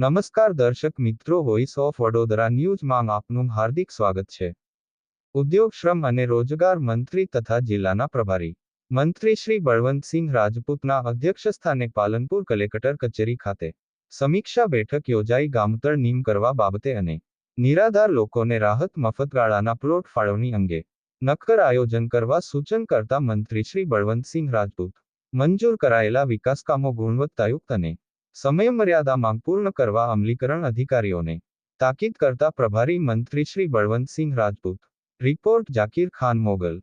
નમસ્કાર દર્શક મિત્રો વોઇસ ઓફ વડોદરા ન્યૂઝમાં આપનું હાર્દિક સ્વાગત છે. ઉદ્યોગ શ્રમ અને રોજગાર મંત્રી તથા જિલ્લાના પ્રભારી. મંત્રી શ્રી બળવંતસિંહ રાજપૂતના અધ્યક્ષસ્થાને પાલનપુર કલેક્ટર કચેરી ખાતે. સમીક્ષા બેઠક યોજાઈ ગામતળ નીમ કરવા બાબતે અને નિરાધાર લોકોને રાહત મફતગાળાના પ્લોટ ફાળવણી અંગે નક્કર આયોજન કરવા સૂચન કરતા મંત્રી શ્રી બળવંતસિંહ રાજપૂત. મંજૂર કરાયેલા વિકાસકામો ગુણવત્તાયુક્ત અને સમયમર્યાદામાં પૂર્ણ કરવા અમલીકરણ અધિકારીઓને તાકીદ કરતા પ્રભારી મંત્રી શ્રી બળવંતસિંહ રાજપૂત. રિપોર્ટ જાકીર ખાન મોગલ.